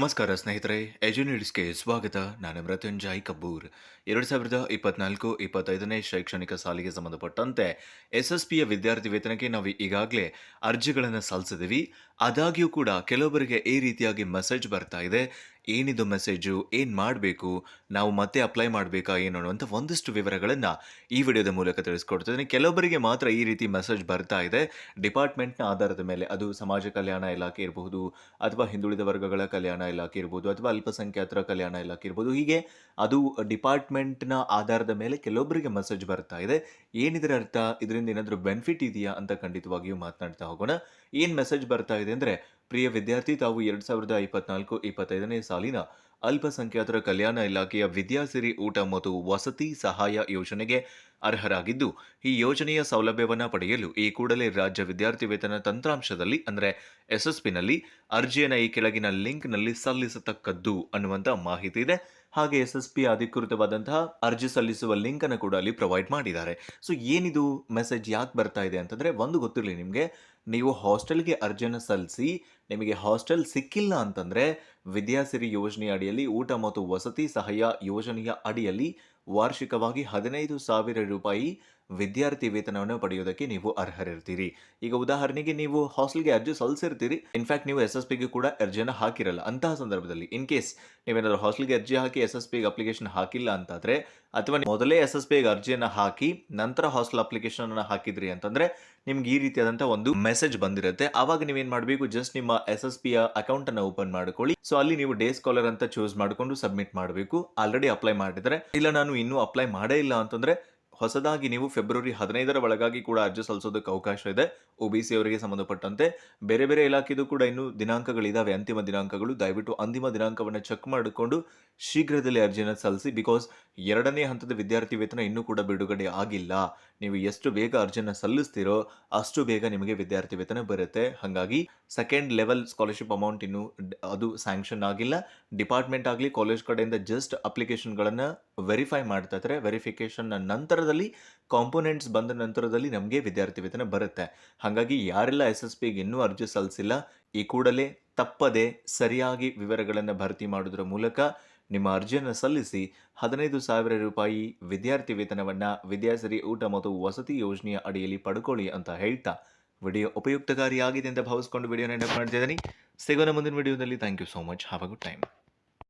ನಮಸ್ಕಾರ ಸ್ನೇಹಿತರೆ ಎಜುನಿಡ್ಸ್ಗೆ ಸ್ವಾಗತ. ನಾನು ಮೃತ್ಯುಂಜಯ್ ಕಬ್ಬೂರ್ ಎರಡು ಸಾವಿರದ ಇಪ್ಪತ್ನಾಲ್ಕು ಇಪ್ಪತ್ತೈದನೇ ಶೈಕ್ಷಣಿಕ ಸಾಲಿಗೆ ಸಂಬಂಧಪಟ್ಟಂತೆ ಎಸ್ ಎಸ್ ಪಿಯ ವಿದ್ಯಾರ್ಥಿ ವೇತನಕ್ಕೆ ನಾವು ಈಗಾಗಲೇ ಅರ್ಜಿಗಳನ್ನು ಸಲ್ಲಿಸಿದ್ದೀವಿ. ಆದಾಗ್ಯೂ ಕೂಡ ಕೆಲವೊಬ್ಬರಿಗೆ ಈ ರೀತಿಯಾಗಿ ಮೆಸೇಜ್ ಬರ್ತಾ ಇದೆ. ಏನಿದು ಮೆಸೇಜು ಏನು ಮಾಡಬೇಕು, ನಾವು ಮತ್ತೆ ಅಪ್ಲೈ ಮಾಡಬೇಕಾ, ಏನು ಅನ್ನುವಂಥ ಒಂದಿಷ್ಟು ವಿವರಗಳನ್ನು ಈ ವಿಡಿಯೋದ ಮೂಲಕ ತಿಳಿಸ್ಕೊಡ್ತಿದ್ದೀನಿ ಕೆಲವೊಬ್ಬರಿಗೆ ಮಾತ್ರ ಈ ರೀತಿ ಮೆಸೇಜ್ ಬರ್ತಾ ಇದೆ. ಡಿಪಾರ್ಟ್ಮೆಂಟ್ನ ಆಧಾರದ ಮೇಲೆ, ಅದು ಸಮಾಜ ಕಲ್ಯಾಣ ಇಲಾಖೆ ಇರಬಹುದು, ಅಥವಾ ಹಿಂದುಳಿದ ವರ್ಗಗಳ ಕಲ್ಯಾಣ ಇಲಾಖೆ ಇರ್ಬೋದು ಅಥವಾ ಅಲ್ಪಸಂಖ್ಯಾತರ ಕಲ್ಯಾಣ ಇಲಾಖೆ ಇರ್ಬೋದು ಹೀಗೆ ಅದು ಡಿಪಾರ್ಟ್ಮೆಂಟ್ನ ಆಧಾರದ ಮೇಲೆ ಕೆಲವೊಬ್ಬರಿಗೆ ಮೆಸೇಜ್ ಬರ್ತಾ ಇದೆ. ಏನಿದರ ಅರ್ಥ? ಇದರಿಂದ ಏನಾದರೂ ಬೆನಿಫಿಟ್ ಇದೆಯಾ ಅಂತ ಖಂಡಿತವಾಗಿಯೂ ಮಾತನಾಡ್ತಾ ಹೋಗೋಣ. ಏನು ಮೆಸೇಜ್ ಬರ್ತಾ ಇದೆ ಅಂದರೆ ಪ್ರಿಯ ವಿದ್ಯಾರ್ಥಿ, ತಾವು ಎರಡು ಸಾವಿರದ ಇಪ್ಪತ್ನಾಲ್ಕು ಇಪ್ಪತ್ತೈದನೇ ಸಾಲಿನ ಅಲ್ಪಸಂಖ್ಯಾತರ ಕಲ್ಯಾಣ ಇಲಾಖೆಯ ವಿದ್ಯಾಸಿರಿ ಊಟ ಮತ್ತು ವಸತಿ ಸಹಾಯ ಯೋಜನೆಗೆ ಅರ್ಹರಾಗಿದ್ದು, ಈ ಯೋಜನೆಯ ಸೌಲಭ್ಯವನ್ನು ಪಡೆಯಲು ಈ ಕೂಡಲೇ ರಾಜ್ಯ ವಿದ್ಯಾರ್ಥಿ ವೇತನ ತಂತ್ರಾಂಶದಲ್ಲಿ, ಅಂದರೆ ಎಸ್ಎಸ್ಪಿನಲ್ಲಿ ಎಸ್ ಪಿನಲ್ಲಿ ಅರ್ಜಿಯನ್ನು ಈ ಕೆಳಗಿನ ಲಿಂಕ್ನಲ್ಲಿ ಸಲ್ಲಿಸತಕ್ಕದ್ದು ಅನ್ನುವಂಥ ಮಾಹಿತಿ ಇದೆ. ಹಾಗೆ ಎಸ್ ಎಸ್ ಪಿ ಅಧಿಕೃತವಾದಂತಹ ಅರ್ಜಿ ಸಲ್ಲಿಸುವ ಲಿಂಕ್ ಅನ್ನು ಕೂಡ ಅಲ್ಲಿ ಪ್ರೊವೈಡ್ ಮಾಡಿದ್ದಾರೆ. ಸೊ ಏನಿದು ಮೆಸೇಜ್ ಯಾಕೆ ಬರ್ತಾ ಇದೆ ಅಂತಂದ್ರೆ, ಒಂದು ಗೊತ್ತಿರಲಿ ನಿಮಗೆ, ನೀವು ಹಾಸ್ಟೆಲ್ಗೆ ಅರ್ಜಿಯನ್ನು ಸಲ್ಲಿಸಿ, ನಿಮಗೆ ಹಾಸ್ಟೆಲ್ ಸಿಕ್ಕಿಲ್ಲ ಅಂತಂದ್ರೆ, ವಿದ್ಯಾಸಿರಿ ಯೋಜನೆಯ ಅಡಿಯಲ್ಲಿ ಊಟ ಮತ್ತು ವಸತಿ ಸಹಾಯ ಯೋಜನೆಯ ಅಡಿಯಲ್ಲಿ ವಾರ್ಷಿಕವಾಗಿ ಹದಿನೈದು ಸಾವಿರ ರೂಪಾಯಿ ವಿದ್ಯಾರ್ಥಿ ವೇತನವನ್ನು ಪಡೆಯೋದಕ್ಕೆ ನೀವು ಅರ್ಹರಿರ್ತೀರಿ. ಈಗ ಉದಾಹರಣೆಗೆ ನೀವು ಹಾಸ್ಟೆಲ್ಗೆ ಅರ್ಜಿ ಸಲ್ಲಿಸಿರ್ತೀರಿ. ಇನ್ಫ್ಯಾಕ್ಟ್ ನೀವು ಎಸ್ ಎಸ್ ಪಿಗೆ ಕೂಡ ಅರ್ಜಿಯನ್ನು ಹಾಕಿರಲ್ಲ. ಅಂತಹ ಸಂದರ್ಭದಲ್ಲಿ ಇನ್ ಕೇಸ್ ನೀವೇನಾದರೂ ಹಾಸ್ಟೆಲ್ಗೆ ಅರ್ಜಿ ಹಾಕಿ ಎಸ್ ಎಸ್ ಪಿಗೆ ಅಪ್ಲಿಕೇಶನ್ ಹಾಕಿಲ್ಲ ಅಂತಾದ್ರೆ ಅಥವಾ ಮೊದಲೇ ಎಸ್ ಎಸ್ ಪಿಗೆ ಅರ್ಜಿಯನ್ನು ಹಾಕಿ ನಂತರ ಹಾಸ್ಟೆಲ್ ಅಪ್ಲಿಕೇಶನ್ ಹಾಕಿದ್ರಿ ಅಂತಂದ್ರೆ ನಿಮ್ಗೆ ಈ ರೀತಿಯಾದಂಥ ಒಂದು ಮೆಸೇಜ್ ಬಂದಿರುತ್ತೆ. ಆವಾಗ ನೀವೇನ್ ಮಾಡಬೇಕು? ಜಸ್ಟ್ ನಿಮ್ಮ ಎಸ್ ಎಸ್ ಪಿಯ ಅಕೌಂಟ್ ಅನ್ನು ಓಪನ್ ಮಾಡ್ಕೊಳ್ಳಿ. ಸೊ ಅಲ್ಲಿ ನೀವು ಡೇ ಸ್ಕಾಲರ್ ಅಂತ ಚೂಸ್ ಮಾಡಿಕೊಂಡು ಸಬ್ಮಿಟ್ ಮಾಡಬೇಕು. ಆಲ್ರೆಡಿ ಅಪ್ಲೈ ಮಾಡಿದ್ರೆ. ಇಲ್ಲ, ನಾನು ಇನ್ನೂ ಅಪ್ಲೈ ಮಾಡೇ ಇಲ್ಲ ಅಂತಂದ್ರೆ ಹೊಸದಾಗಿ ನೀವು ಫೆಬ್ರವರಿ ಹದಿನೈದರ ಒಳಗಾಗಿ ಕೂಡ ಅರ್ಜಿ ಸಲ್ಲಿಸೋದಕ್ಕೆ ಅವಕಾಶ ಇದೆ. ಒ ಬಿ ಸಿ ಅವರಿಗೆ ಸಂಬಂಧಪಟ್ಟಂತೆ ಬೇರೆ ಬೇರೆ ಇಲಾಖೆದು ಕೂಡ ಇನ್ನೂ ದಿನಾಂಕಗಳಿದ್ದಾವೆ ಅಂತಿಮ ದಿನಾಂಕಗಳು. ದಯವಿಟ್ಟು ಅಂತಿಮ ದಿನಾಂಕವನ್ನು ಚೆಕ್ ಮಾಡಿಕೊಂಡು ಶೀಘ್ರದಲ್ಲಿ ಅರ್ಜಿಯನ್ನು ಸಲ್ಲಿಸಿ. ಬಿಕಾಸ್ ಎರಡನೇ ಹಂತದ ವಿದ್ಯಾರ್ಥಿ ವೇತನ ಇನ್ನೂ ಕೂಡ ಬಿಡುಗಡೆ ಆಗಿಲ್ಲ. ನೀವು ಎಷ್ಟು ಬೇಗ ಅರ್ಜಿಯನ್ನು ಸಲ್ಲಿಸ್ತೀರೋ ಅಷ್ಟು ಬೇಗ ನಿಮಗೆ ವಿದ್ಯಾರ್ಥಿ ವೇತನ ಬರುತ್ತೆ. ಹಾಗಾಗಿ ಸೆಕೆಂಡ್ ಲೆವೆಲ್ ಸ್ಕಾಲರ್ಶಿಪ್ ಅಮೌಂಟ್ ಇನ್ನು ಅದು ಸ್ಯಾಂಕ್ಷನ್ ಆಗಿಲ್ಲ. ಡಿಪಾರ್ಟ್ಮೆಂಟ್ ಆಗಲಿ ಕಾಲೇಜ್ ಕಡೆಯಿಂದ ಜಸ್ಟ್ ಅಪ್ಲಿಕೇಶನ್ಗಳನ್ನು ವೆರಿಫೈ ಮಾಡ್ತಾ ಇದ್ದಾರೆ. ವೆರಿಫಿಕೇಷನ್ನ ನಂತರದಲ್ಲಿ ಕಾಂಪೋನೆಂಟ್ಸ್ ಬಂದ ನಂತರದಲ್ಲಿ ನಮಗೆ ವಿದ್ಯಾರ್ಥಿ ವೇತನ ಬರುತ್ತೆ. ಹಾಗಾಗಿ ಯಾರೆಲ್ಲ ಎಸ್ ಎಸ್ ಪಿಗೆ ಇನ್ನೂ ಅರ್ಜಿ ಸಲ್ಲಿಸಿಲ್ಲ, ಈ ಕೂಡಲೇ ತಪ್ಪದೆ ಸರಿಯಾಗಿ ವಿವರಗಳನ್ನು ಭರ್ತಿ ಮಾಡೋದ್ರ ಮೂಲಕ ನಿಮ್ಮ ಅರ್ಜಿಯನ್ನು ಸಲ್ಲಿಸಿ ಹದಿನೈದು ಸಾವಿರ ರೂಪಾಯಿ ವಿದ್ಯಾರ್ಥಿ ವೇತನವನ್ನು ವಿದ್ಯಾಸರಿ ಊಟ ಮತ್ತು ವಸತಿ ಯೋಜನೆಯ ಅಡಿಯಲ್ಲಿ ಪಡ್ಕೊಳ್ಳಿ ಅಂತ ಹೇಳ್ತಾ ವಿಡಿಯೋ ಉಪಯುಕ್ತಕಾರಿಯಾಗಿದೆ ಅಂತ ಭಾವಿಸ್ಕೊಂಡು ವಿಡಿಯೋನ ಎಂಡ್ ಮಾಡ್ತಿದ್ದೀನಿ. ಸಿಗೋಣ ಮುಂದಿನ ವಿಡಿಯೋದಲ್ಲಿ. Thank you so much have a good time